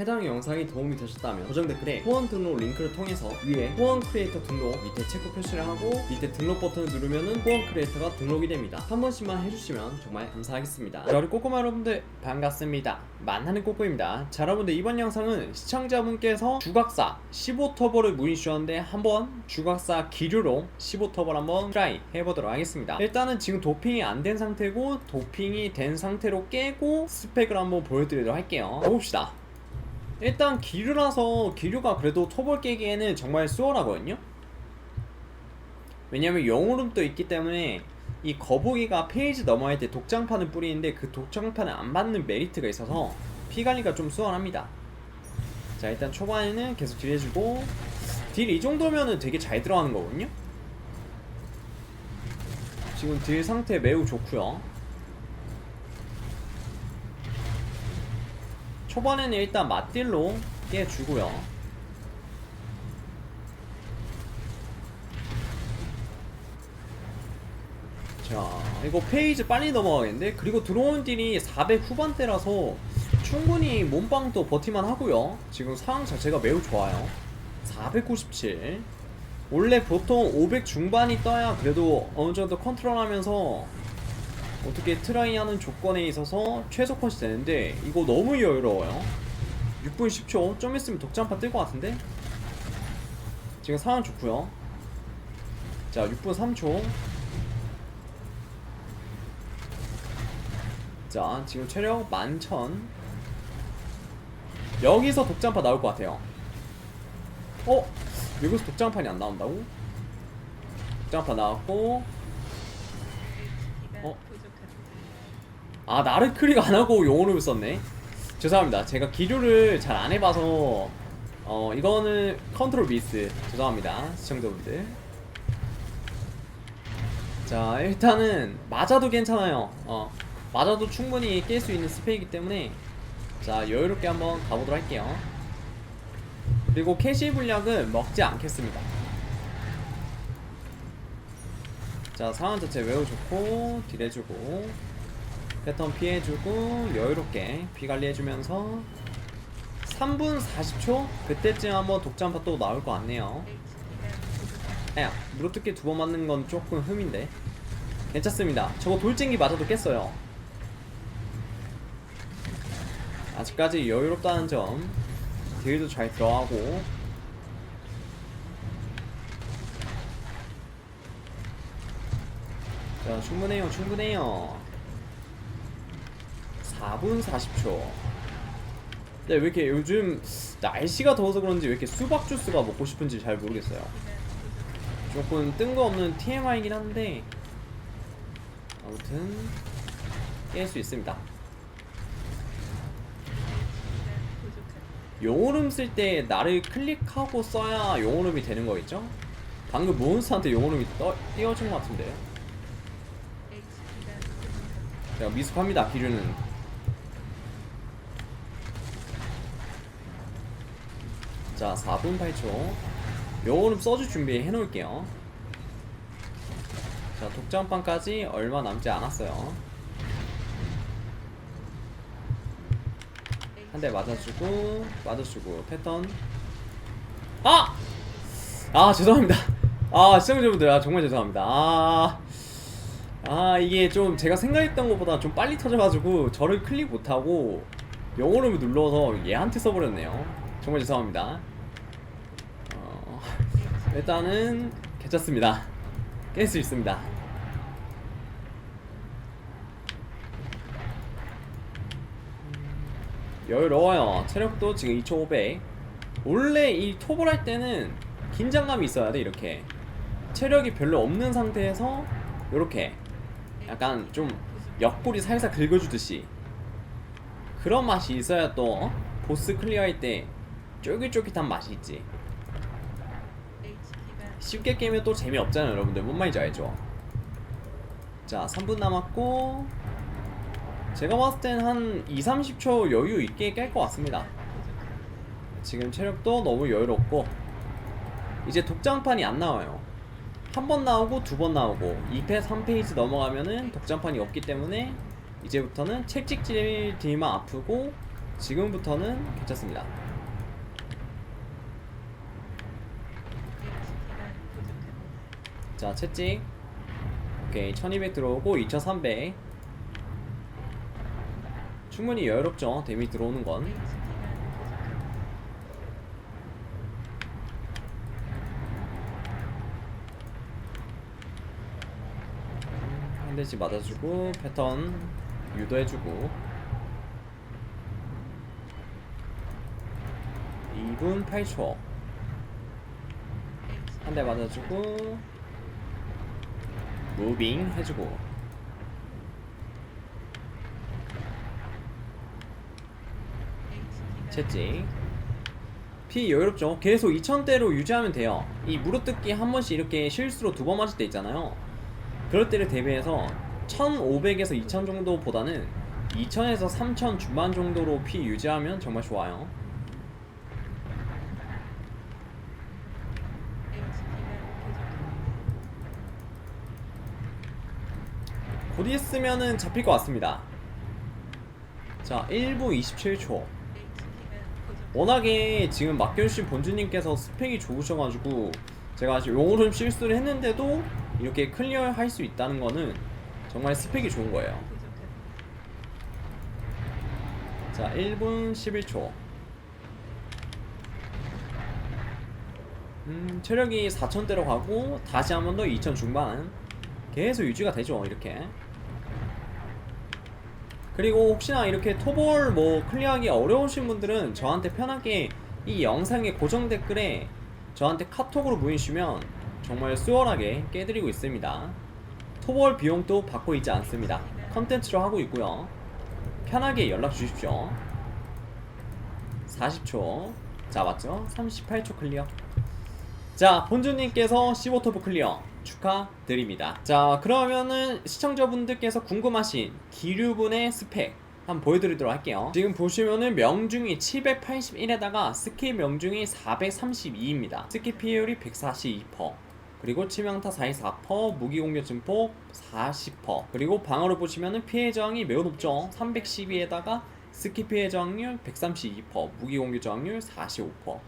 해당 영상이 도움이 되셨다면 고정 댓글에 후원 등록 링크를 통해서 위에 후원 크리에이터 등록 밑에 체크 표시를 하고 밑에 등록 버튼을 누르면은 후원 크리에이터가 등록이 됩니다. 한 번씩만 해주시면 정말 감사하겠습니다. 자, 우리 꼬꼬마 여러분들 반갑습니다. 만나는 꼬꼬입니다. 자, 여러분들 이번 영상은 시청자분께서 주각사 15터보를 문의 주셨는데 한번 주각사 기류로 15터보를 한번 트라이 해보도록 하겠습니다. 일단은 지금 도핑이 안 된 상태고 도핑이 된 상태로 깨고 스펙을 한번 보여드리도록 할게요. 가봅시다. 일단 기류라서 기류가 그래도 토벌 깨기에는 정말 수월하거든요. 왜냐면 영웅름도 있기 때문에 이 거북이가 페이지 넘어갈 때 독장판을 뿌리는데 그 독장판을 안 받는 메리트가 있어서 피 관리가 좀 수월합니다. 자 일단 초반에는 계속 딜 해주고 딜 이 정도면은 되게 잘 들어가는 거거든요. 지금 딜 상태 매우 좋고요. 초반에는 일단 맞딜로 깨주고요. 자, 이거 페이지 빨리 넘어가겠는데? 그리고 들어온 딜이 400 후반대라서 충분히 몸빵도 버티만 하고요. 지금 상황 자체가 매우 좋아요. 497. 원래 보통 500 중반이 떠야 그래도 어느 정도 컨트롤하면서 어떻게 트라이하는 조건에 있어서 최소 컷이 되는데 이거 너무 여유로워요. 6분 10초 좀 있으면 독점파 뜰 것 같은데 지금 상황 좋고요. 자 6분 3초. 자 지금 체력 만천. 여기서 독점파 나올 것 같아요. 어? 여기서 독장판이 안 나온다고? 독장판 나왔고 아 나르크리가 안 하고 용어를 썼네? 죄송합니다. 제가 기류를 잘 안 해봐서 어 이거는 컨트롤 미스. 죄송합니다 시청자분들. 자 일단은 맞아도 괜찮아요. 어 맞아도 충분히 깰 수 있는 스펙이기 때문에 자 여유롭게 한번 가보도록 할게요. 그리고 캐시 분량은 먹지 않겠습니다. 자 상황 자체 매우 좋고 딜해주고 패턴 피해주고 여유롭게 피 관리해주면서 3분 40초 그때쯤 한번 독잠파 또 나올 것 같네요. 야 무릎뜯기 두 번 맞는 건 조금 흠인데 괜찮습니다. 저거 돌진기 맞아도 깼어요. 아직까지 여유롭다는 점 딜도 잘 들어가고 자 충분해요 충분해요 4분 40초. 근데 왜 이렇게 요즘 날씨가 더워서 그런지 왜 이렇게 수박 주스가 먹고 싶은지 잘 모르겠어요. 조금 뜬금없는 TMI이긴 한데 아무튼 깰 수 있습니다. 용오름 쓸 때 나를 클릭하고 써야 용오름이 되는 거겠죠? 방금 몬스터한테 용오름이 떠, 띄워준 것 같은데. 제가 미숙합니다 기류는 자 4분 8초. 용오름 써줄 준비 해놓을게요. 자 독점빵까지 얼마 남지 않았어요. 한 대 맞아주고 맞아주고 패턴. 아! 아 죄송합니다. 아 시청자분들 아 정말 죄송합니다. 아, 아 이게 좀 제가 생각했던 것보다 좀 빨리 터져가지고 저를 클릭 못하고 영어름을 눌러서 얘한테 써버렸네요 정말 죄송합니다 어, 일단은 괜찮습니다 깰 수 있습니다 여유로워요. 체력도 지금 2,500. 원래 이 톱을 할 때는 긴장감이 있어야 돼, 이렇게. 체력이 별로 없는 상태에서 이렇게 약간 좀 옆구리 살살 긁어주듯이 그런 맛이 있어야 또 어? 보스 클리어할 때 쫄깃쫄깃한 맛이 있지. 쉽게 깨면 또 재미없잖아요, 여러분들. 뭔 말인지 알죠? 자, 3분 남았고 제가 봤을 땐 한 2, 30초 여유 있게 깰 것 같습니다. 지금 체력도 너무 여유롭고 이제 독장판이 안 나와요. 한 번 나오고 두 번 나오고 2패 3페이지 넘어가면은 독장판이 없기 때문에 이제부터는 채찍질 딜만 아프고 지금부터는 괜찮습니다. 자, 채찍. 오케이, 1200 들어오고 2300. 충분히 여유롭죠, 데미 들어오는 건. 한 대씩 맞아주고, 패턴 유도해주고. 2분 8초. 한 대 맞아주고, 무빙 해주고. 채찍. 피 여유롭죠? 계속 2000대로 유지하면 돼요. 이 무릎뜯기 한 번씩 이렇게 실수로 두 번 맞을 때 있잖아요. 그럴 때를 대비해서 1500에서 2000 정도보다는 2000에서 3000 중반 정도로 피 유지하면 정말 좋아요. 곧 있으면은 잡힐 것 같습니다. 자, 1부 27초. 워낙에 지금 막견씨 본주님께서 스펙이 좋으셔가지고 제가 지금 용오름 실수를 했는데도 이렇게 클리어 할 수 있다는 거는 정말 스펙이 좋은 거예요. 자, 1분 11초. 음, 체력이 4,000대로 가고 다시 한 번 더2,000 중반 계속 유지가 되죠, 이렇게. 그리고 혹시나 이렇게 토볼 뭐 클리어하기 어려우신 분들은 저한테 편하게 이 영상의 고정 댓글에 저한테 카톡으로 보내주시면 정말 수월하게 깨드리고 있습니다. 토볼 비용도 받고 있지 않습니다. 컨텐츠로 하고 있고요. 편하게 연락 주십시오. 40초. 자, 맞죠? 38초 클리어. 자, 본주님께서 15터보 클리어 축하드립니다. 자, 그러면은 시청자분들께서 궁금하신 기류분의 스펙 한번 보여드리도록 할게요. 지금 보시면은 명중이 781에다가 스킬 명중이 432입니다. 스킬 피해율이 142%. 그리고 치명타 44%, 무기 공격 증폭 40%. 그리고 방어를 보시면은 피해 저항이 매우 높죠. 312에다가 스킬 피해 저항률 132%, 무기 공격 저항률 45%.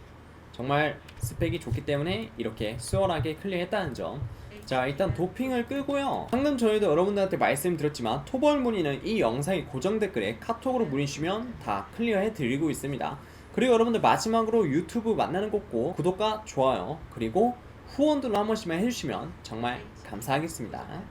정말 스펙이 좋기 때문에 이렇게 수월하게 클리어했다는 점. 자 일단 도핑을 끄고요. 방금 저희도 여러분들한테 말씀드렸지만 토벌 문의는 이 영상의 고정 댓글에 카톡으로 문의 주시면 다 클리어해 드리고 있습니다. 그리고 여러분들 마지막으로 유튜브 만나는 곳고 구독과 좋아요 그리고 후원들로 한 번씩만 해주시면 정말 감사하겠습니다